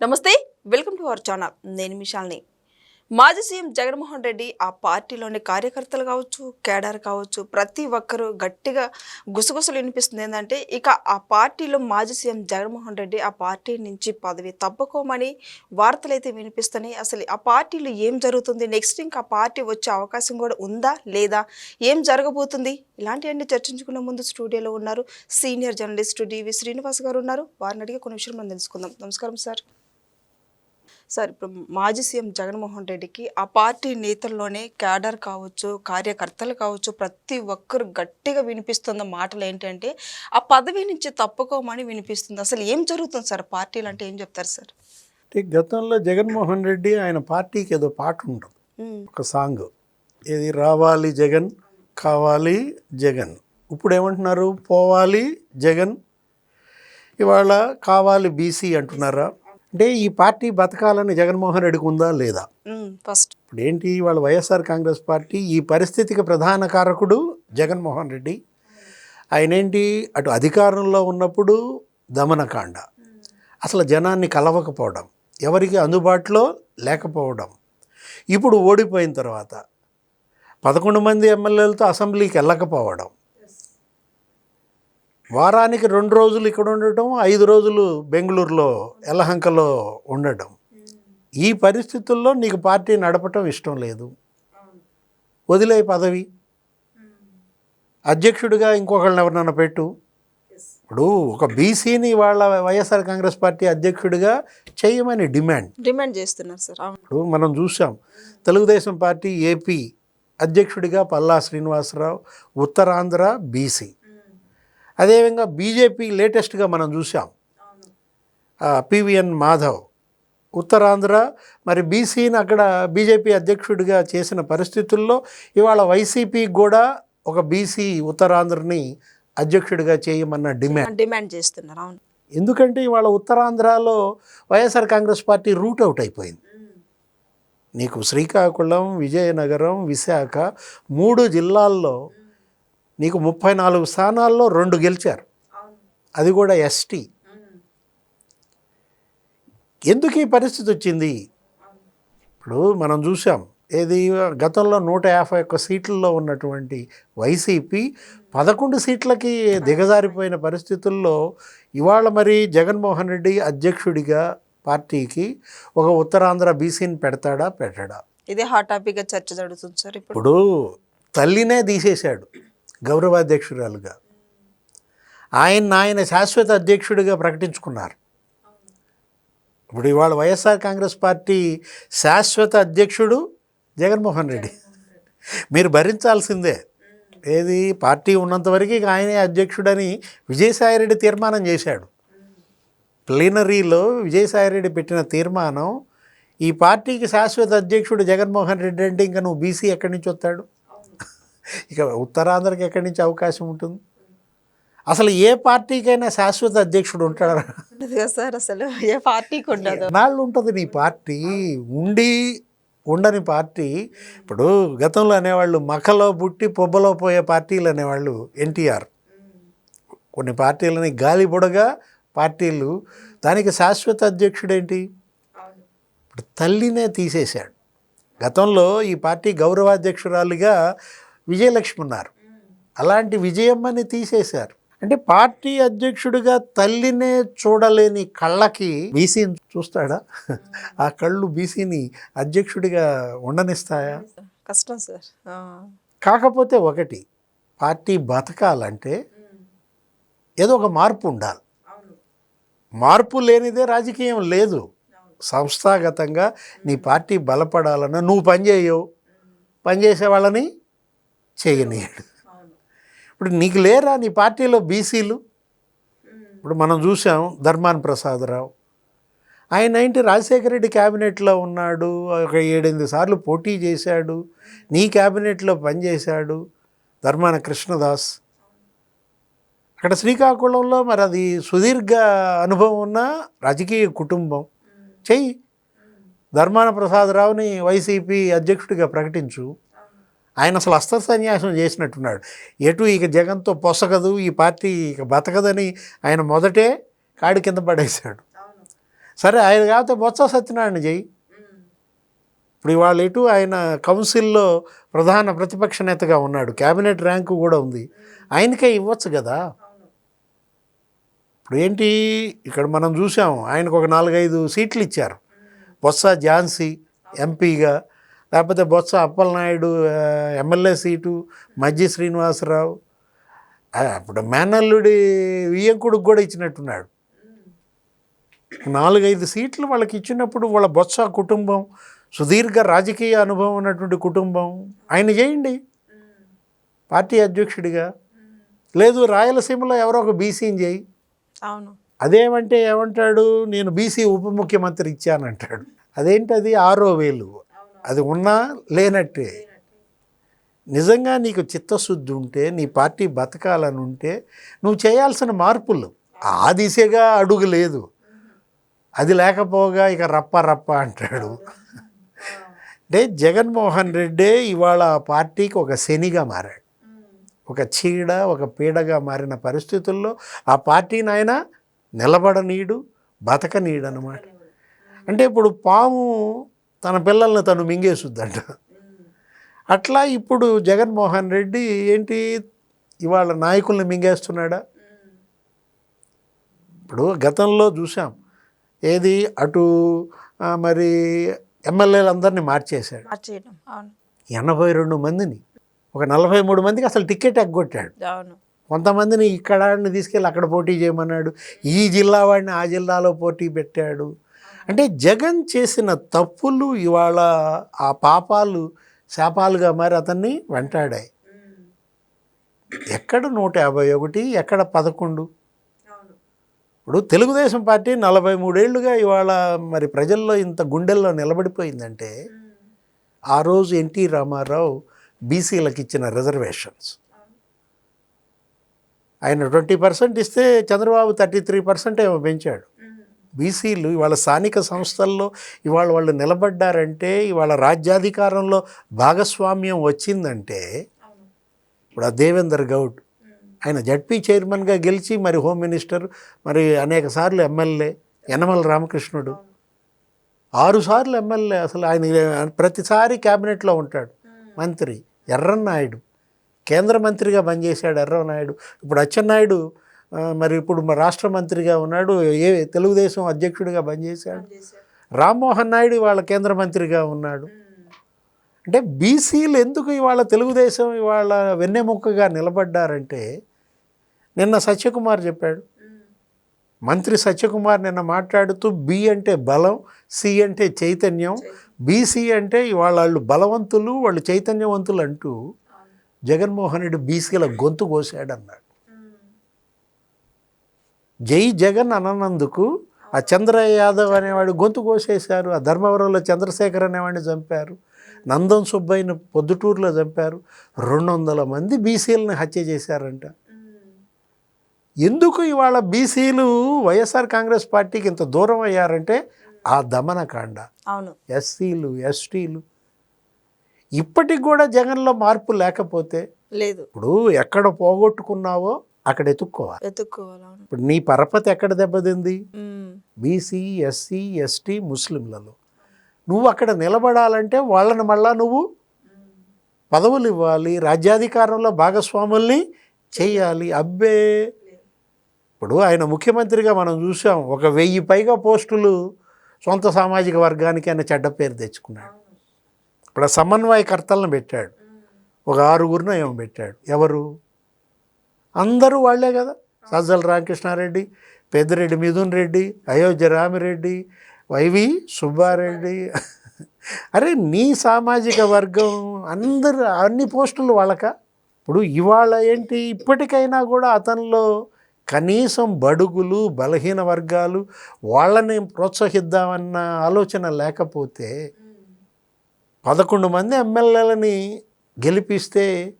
నమస్తే welcome to our channel. నేను మిషాల్ని మాజీ సీఎం జగన్మోహన్ రెడ్డి ఆ పార్టీలోని కార్యకర్తలు కావచ్చు కేడర్ కావచ్చు ప్రతి ఒక్కరూ గట్టిగా గుసగుసలు వినిపిస్తుంది ఏంటంటే ఇక ఆ పార్టీలో మాజీ సీఎం జగన్మోహన్ రెడ్డి ఆ పార్టీ నుంచి పదవి తప్పుకోమని వార్తలు అయితే వినిపిస్తున్నాయి. అసలు ఆ పార్టీలో ఏం జరుగుతుంది? నెక్స్ట్ ఇంకా పార్టీ వచ్చే అవకాశం కూడా ఉందా లేదా? ఏం జరగబోతుంది? ఇలాంటివన్నీ చర్చించుకునే ముందు స్టూడియోలో ఉన్నారు సీనియర్ జర్నలిస్టు డివి శ్రీనివాస్ గారు ఉన్నారు. వారిని అడిగి కొన్ని విషయాలు మనం తెలుసుకుందాం. నమస్కారం సార్. సార్ ఇప్పుడు మాజీ సీఎం జగన్మోహన్ రెడ్డికి ఆ పార్టీ నేతల్లోనే క్యాడర్ కావచ్చు కార్యకర్తలు కావచ్చు ప్రతి ఒక్కరు గట్టిగా వినిపిస్తున్న మాటలు ఏంటంటే ఆ పదవి నుంచి తప్పుకోమని వినిపిస్తుంది. అసలు ఏం జరుగుతుంది సార్? పార్టీలు అంటే ఏం చెప్తారు సార్? అంటే గతంలో జగన్మోహన్ రెడ్డి ఆయన పార్టీకి ఏదో పాట ఉంటుంది ఒక సాంగ్. ఏది? రావాలి జగన్ కావాలి జగన్. ఇప్పుడు ఏమంటున్నారు? పోవాలి జగన్. ఇవాళ కావాలి బీసీ అంటున్నారా? అంటే ఈ పార్టీ బతకాలని జగన్మోహన్ రెడ్డికి ఉందా లేదా? ఫస్ట్. ఇప్పుడు ఏంటి వాళ్ళ వైఎస్ఆర్ కాంగ్రెస్ పార్టీ ఈ పరిస్థితికి ప్రధాన కారకుడు జగన్మోహన్ రెడ్డి. ఆయన ఏంటి అటు అధికారంలో ఉన్నప్పుడు దమనకాండ. అసలు జనాన్ని కలవకపోవడం ఎవరికి అందుబాటులో లేకపోవడం. ఇప్పుడు ఓడిపోయిన తర్వాత పదకొండు మంది ఎమ్మెల్యేలతో అసెంబ్లీకి వెళ్ళకపోవడం వారానికి రెండు రోజులు ఇక్కడ ఉండటం ఐదు రోజులు బెంగళూరులో ఎలహంకలో ఉండటం. ఈ పరిస్థితుల్లో నీకు పార్టీ నడపటం ఇష్టం లేదు. వదిలే పదవి. అధ్యక్షుడిగా ఇంకొకళ్ళని ఎవరినైనా పెట్టు. ఇప్పుడు ఒక బీసీని వాళ్ళ వైఎస్ఆర్ కాంగ్రెస్ పార్టీ అధ్యక్షుడిగా చేయమని డిమాండ్. డిమాండ్ చేస్తున్నారు సార్ ఇప్పుడు మనం చూసాం తెలుగుదేశం పార్టీ ఏపీ అధ్యక్షుడిగా పల్లా శ్రీనివాసరావు ఉత్తరాంధ్ర బీసీ. అదేవిధంగా బీజేపీ లేటెస్ట్గా మనం చూసాం పివిఎన్ మాధవ్ ఉత్తరాంధ్ర మరి బీసీని అక్కడ బీజేపీ అధ్యక్షుడిగా చేసిన పరిస్థితుల్లో ఇవాళ వైసీపీకి కూడా ఒక బీసీ ఉత్తరాంధ్రని అధ్యక్షుడిగా చేయమన్న డిమాండ్. డిమాండ్ చేస్తున్నారు అవును. ఎందుకంటే ఇవాళ ఉత్తరాంధ్రలో YSR Congress party route out అయిపోయింది. నీకు శ్రీకాకుళం విజయనగరం విశాఖ మూడు జిల్లాల్లో నీకు ముప్పై నాలుగు స్థానాల్లో రెండు గెలిచారు. అది కూడా ఎస్టీ. ఎందుకు ఈ పరిస్థితి వచ్చింది? ఇప్పుడు మనం చూసాం ఏది గతంలో నూట యాభై ఒక్క సీట్లలో ఉన్నటువంటి వైసీపీ పదకొండు సీట్లకి దిగజారిపోయిన పరిస్థితుల్లో ఇవాళ మరి జగన్మోహన్ రెడ్డి అధ్యక్షుడిగా పార్టీకి ఒక ఉత్తరాంధ్ర బీసీని పెడతాడా పెట్టడా? ఇదే హాట్ టాపిక్గా చర్చ జరుగుతుంది సార్ ఇప్పుడు తల్లినే తీసేశాడు. గౌరవాధ్యక్షురాలుగా. ఆయన ఆయన శాశ్వత అధ్యక్షుడిగా ప్రకటించుకున్నారు. ఇప్పుడు ఇవాళ వైఎస్ఆర్ కాంగ్రెస్ పార్టీ శాశ్వత అధ్యక్షుడు జగన్మోహన్ రెడ్డి. మీరు భరించాల్సిందే. ఏది? పార్టీ ఉన్నంతవరకు ఇక ఆయనే అధ్యక్షుడని విజయసాయిరెడ్డి తీర్మానం చేశాడు. ప్లీనరీలో విజయసాయిరెడ్డి పెట్టిన తీర్మానం ఈ పార్టీకి శాశ్వత అధ్యక్షుడు జగన్మోహన్ రెడ్డి అంటే ఇంకా నువ్వు బీసీ ఎక్కడి నుంచి వస్తాడు? ఇక ఉత్తరాంధ్రకి ఎక్కడి నుంచి అవకాశం ఉంటుంది? అసలు ఏ పార్టీకైనా శాశ్వత అధ్యక్షుడు ఉంటాడా? సార్ అసలు ఏ పార్టీకి ఉండదు. ఎన్నాళ్ళు ఉంటుంది నీ పార్టీ? ఉండి ఉండని పార్టీ. ఇప్పుడు గతంలో అనేవాళ్ళు మఖలో పుట్టి పొబ్బలో పోయే పార్టీలు అనేవాళ్ళు ఎన్టీఆర్. కొన్ని పార్టీలని గాలి బుడగా పార్టీలు. దానికి శాశ్వత అధ్యక్షుడేంటి? ఇప్పుడు తల్లినే తీసేశాడు. గతంలో ఈ పార్టీ గౌరవాధ్యక్షురాలుగా విజయలక్ష్మి ఉన్నారు. అలాంటి విజయమ్మని తీసేశారు. అంటే పార్టీ అధ్యక్షుడిగా తల్లినే చూడలేని కళ్ళకి బీసీని చూస్తాడా? ఆ కళ్ళు బీసీని అధ్యక్షుడిగా ఉండనిస్తాయా? కష్టం సార్. కాకపోతే ఒకటి పార్టీ బతకాలంటే ఏదో ఒక మార్పు ఉండాలి. మార్పు లేనిదే రాజకీయం లేదు. సంస్థాగతంగా నీ పార్టీ బలపడాలన్నా నువ్వు పని చేయవు పనిచేసే వాళ్ళని చేయనీయడు. ఇప్పుడు నీకు లేరా నీ పార్టీలో బీసీలు? ఇప్పుడు మనం చూసాం ధర్మాన్ ప్రసాదరావు. ఆయన ఏంటి రాజశేఖర రెడ్డి క్యాబినెట్లో ఉన్నాడు ఒక ఏడెనిమిది సార్లు పోటీ చేశాడు నీ క్యాబినెట్లో పనిచేశాడు ధర్మాన కృష్ణదాస్. అక్కడ శ్రీకాకుళంలో మరి అది సుదీర్ఘ అనుభవం ఉన్న రాజకీయ కుటుంబం. చెయ్యి. ధర్మాన ప్రసాదరావుని వైసీపీ అధ్యక్షుడిగా ప్రకటించు. ఆయన అసలు అస్త్ర సన్యాసం చేసినట్టున్నాడు. ఎటు ఇక జగన్తో పొసగదు ఈ పార్టీ ఇక బతకదని ఆయన మొదటే కాడి కింద పడేశాడు. సరే ఆయన కాకపోతే బొత్స సత్యనారాయణ చెయ్యి ఇప్పుడు ఇవాళ ఇటు ఆయన కౌన్సిల్లో ప్రధాన ప్రతిపక్ష నేతగా ఉన్నాడు. క్యాబినెట్ ర్యాంకు కూడా ఉంది. ఆయనకే ఇవ్వచ్చు కదా. ఇప్పుడు ఏంటి? ఇక్కడ మనం చూసాం ఆయనకు ఒక నాలుగైదు సీట్లు ఇచ్చారు. బొత్స ఝాన్సీ ఎంపీగా లేకపోతే బొత్స అప్పలనాయుడు ఎమ్మెల్యే సీటు మజ్జి శ్రీనివాసరావు. అప్పుడు మేనల్లుడి వియ్యంకుడికి కూడా ఇచ్చినట్టున్నాడు. నాలుగైదు సీట్లు వాళ్ళకి ఇచ్చినప్పుడు వాళ్ళ బొత్స కుటుంబం సుదీర్ఘ రాజకీయ అనుభవం ఉన్నటువంటి కుటుంబం ఆయన చేయండి. పార్టీ అధ్యక్షుడిగా. లేదు రాయలసీమలో ఎవరో ఒక బీసీని చేయి. అవును. అదేమంటే ఏమంటాడు? నేను బీసీ ఉప ముఖ్యమంత్రి ఇచ్చానంటాడు. అదేంటది? ఆరో వేలు. అది ఉన్నా లేనట్టే. నిజంగా నీకు చిత్తశుద్ధి ఉంటే నీ పార్టీ బతకాలని ఉంటే నువ్వు చేయాల్సిన మార్పులు. ఆ దిశగా అడుగు లేదు. అది లేకపోగా ఇక రప్ప రప్ప అంటాడు. అంటే జగన్మోహన్ రెడ్డే ఇవాళ ఆ పార్టీకి ఒక శనిగా మారాడు. ఒక చీడ ఒక పీడగా మారిన పరిస్థితుల్లో ఆ పార్టీని ఆయన నిలబడనీడు బతకనీడు అనమాట అంటే ఇప్పుడు పాము తన పిల్లల్ని తను మింగేసుద్దంట. అట్లా ఇప్పుడు జగన్మోహన్ రెడ్డి ఏంటి? ఇవాళ నాయకుల్ని మింగేస్తున్నాడా? ఇప్పుడు గతంలో చూసాం. ఏది? అటు మరి ఎమ్మెల్యేలందరినీ మార్చేశాడు. ఎనభై రెండు మందిని. ఒక నలభై మూడు మందికి అసలు టికెట్ ఎగ్గొట్టాడు. కొంతమందిని ఇక్కడ తీసుకెళ్ళి అక్కడ పోటీ చేయమన్నాడు. ఈ జిల్లా వాడిని ఆ జిల్లాలో పోటీ పెట్టాడు. అంటే జగన్ చేసిన తప్పులు ఇవాళ ఆ పాపాలు శాపాలుగా మరి అతన్ని వెంటాడాయి. ఎక్కడ నూట యాభై ఒకటి ఎక్కడ పదకొండు? ఇప్పుడు తెలుగుదేశం పార్టీ నలభై మూడేళ్ళుగా ఇవాళ మరి ప్రజల్లో ఇంత గుండెల్లో నిలబడిపోయిందంటే ఆ రోజు ఎన్టీ రామారావు బీసీలకు ఇచ్చిన రిజర్వేషన్స్. ఆయన ట్వంటీ పర్సెంట్ ఇస్తే చంద్రబాబు థర్టీ త్రీ పర్సెంట్ ఏమో పెంచాడు. బీసీలు ఇవాళ స్థానిక సంస్థల్లో ఇవాళ వాళ్ళు నిలబడ్డారంటే ఇవాళ రాజ్యాధికారంలో భాగస్వామ్యం వచ్చిందంటే ఇప్పుడు ఆ దేవేందర్ గౌడ్ ఆయన జడ్పీ చైర్మన్గా గెలిచి మరి హోమ్ మినిస్టర్ మరి అనేక సార్లు ఎమ్మెల్యే యనమల రామకృష్ణుడు. ఆరుసార్లు ఎమ్మెల్యే అసలు ఆయన ప్రతిసారి క్యాబినెట్లో ఉంటాడు. మంత్రి ఎర్రన్నాయుడు. కేంద్ర మంత్రిగా పనిచేశాడు ఎర్రనాయుడు ఇప్పుడు అచ్చెన్నాయుడు మరి ఇప్పుడు మా రాష్ట్ర మంత్రిగా ఉన్నాడు ఏ తెలుగుదేశం అధ్యక్షుడిగా పనిచేశాడు? రామ్మోహన్ నాయుడు ఇవాళ కేంద్ర మంత్రిగా ఉన్నాడు. అంటే బీసీలు ఎందుకు ఇవాళ తెలుగుదేశం ఇవాళ వెన్నెముక్కగా నిలబడ్డారంటే నిన్న సత్యకుమార్ చెప్పాడు. మంత్రి సత్యకుమార్ నిన్న మాట్లాడుతూ బి అంటే బలం సి అంటే చైతన్యం బీసీ అంటే ఇవాళ వాళ్ళు బలవంతులు వాళ్ళు చైతన్యవంతులు అంటూ జగన్మోహన్ రెడ్డి బీసీల గొంతు కోసాడు అన్నాడు జై జగన్ అననందుకు ఆ చంద్రయ్య యాదవ్ అనేవాడు గొంతు కోసేశారు ఆ ధర్మవరంలో చంద్రశేఖర్ అనేవాడిని చంపారు నందం సుబ్బయ్యని పొద్దుటూరులో చంపారు రెండు వందల మంది బీసీలని హత్య చేశారంట. ఎందుకు ఇవాళ బీసీలు వైఎస్ఆర్ కాంగ్రెస్ పార్టీకి ఇంత దూరం అయ్యారంటే ఆ దమనకాండ. అవును. ఎస్సీలు ఎస్టీలు. ఇప్పటికి కూడా జగన్లో మార్పు లేకపోతే లేదు. ఇప్పుడు ఎక్కడ పోగొట్టుకున్నావో అక్కడ ఎత్తుక్కోవాలి అవును. ఇప్పుడు నీ పరపతి ఎక్కడ దెబ్బతింది. బీసీ ఎస్సీ ఎస్టీ ముస్లింలలో. నువ్వు అక్కడ నిలబడాలంటే వాళ్ళని మళ్ళా నువ్వు పదవులు ఇవ్వాలి రాజ్యాధికారంలో భాగస్వాముల్ని చేయాలి. అబ్బే! ఇప్పుడు ఆయన ముఖ్యమంత్రిగా మనం చూసాం ఒక వెయ్యి పైగా పోస్టులు సొంత సామాజిక వర్గానికి ఆయన చెడ్డ పేరు తెచ్చుకున్నాడు. ఇప్పుడు ఆ సమన్వయకర్తలను పెట్టాడు. ఒక ఆరుగురిని ఏమో పెట్టాడు. ఎవరు? అందరూ వాళ్ళే కదా. సజ్జల రామకృష్ణారెడ్డి పెద్దిరెడ్డి మిథున్ రెడ్డి అయోధ్య రామిరెడ్డి వైవి సుబ్బారెడ్డి. అరే నీ సామాజిక వర్గం అందరు అన్ని పోస్టులు వాళ్ళక? ఇప్పుడు ఇవాళ ఏంటి? ఇప్పటికైనా కూడా అతనిలో కనీసం బడుగులు బలహీన వర్గాలు వాళ్ళని ప్రోత్సహిద్దామన్న ఆలోచన లేకపోతే పదకొండు మంది ఎమ్మెల్యేలని గెలిపిస్తే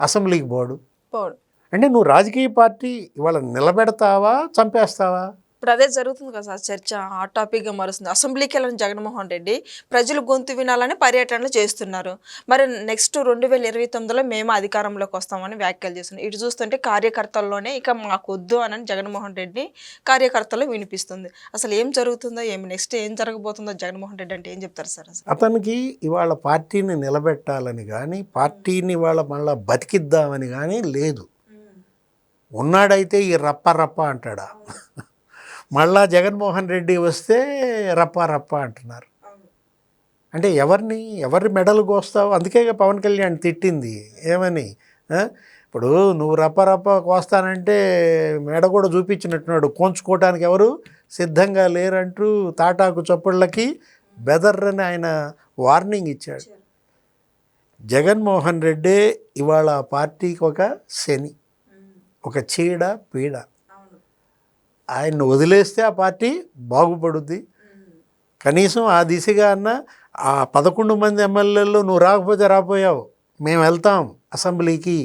అసెంబ్లీకి పోడు. పోడు. అంటే నువ్వు రాజకీయ పార్టీ ఇవాళ నిలబెడతావా చంపేస్తావా? ఇప్పుడు అదే జరుగుతుంది కదా సార్ చర్చ ఆ టాపిక్గా మారుస్తుంది. అసెంబ్లీకి వెళ్ళిన జగన్మోహన్ రెడ్డి ప్రజలు గొంతు వినాలని పర్యటనలు చేస్తున్నారు. మరి నెక్స్ట్ రెండు వేల ఇరవై తొమ్మిదిలో మేము అధికారంలోకి వస్తామని వ్యాఖ్యలు చేస్తున్నారు. ఇటు చూస్తుంటే కార్యకర్తల్లోనే ఇక మాకు వద్దు అని జగన్మోహన్ రెడ్డి కార్యకర్తలు వినిపిస్తుంది. అసలు ఏం జరుగుతుందో ఏమి నెక్స్ట్ ఏం జరగబోతుందో జగన్మోహన్ రెడ్డి అంటే ఏం చెప్తారు సార్ అతనికి ఇవాళ పార్టీని నిలబెట్టాలని కానీ పార్టీని ఇవాళ మళ్ళా బతికిద్దామని కానీ లేదు. ఉన్నాడైతే ఈ రప్ప రప్ప అంటాడా? మళ్ళా జగన్మోహన్ రెడ్డి వస్తే రప్ప రప్ప అంటున్నారు. అంటే ఎవరిని ఎవరి మెడలు కోస్తావు? అందుకే పవన్ కళ్యాణ్ తిట్టింది. ఏమని? ఇప్పుడు నువ్వు రప్ప రప్ప కోస్తానంటే మెడ కూడా చూపించినట్టున్నాడు. కోంచుకోవటానికి ఎవరు? సిద్ధంగా లేరంటూ తాటాకు చప్పుళ్ళకి బెదర్రని ఆయన వార్నింగ్ ఇచ్చాడు. జగన్మోహన్ రెడ్డే ఇవాళ పార్టీకి ఒక శని. ఒక చీడ పీడ. ఆయన్ని వదిలేస్తే ఆ పార్టీ బాగుపడుద్ది. కనీసం ఆ దిశగా అన్న ఆ పదకొండు మంది ఎమ్మెల్యేల్లో నువ్వు రాకపోతే రాపోయావు మేము వెళ్తాం అసెంబ్లీకి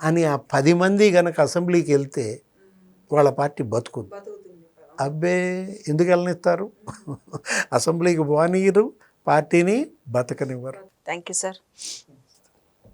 అని ఆ పది మంది గనక అసెంబ్లీకి వెళ్తే వాళ్ళ పార్టీ బతుకుద్ది. అబ్బే ఎందుకు వెళ్ళనిస్తారు? అసెంబ్లీకి పోనీయరు పార్టీని బతకనివ్వరు. Thank you sir.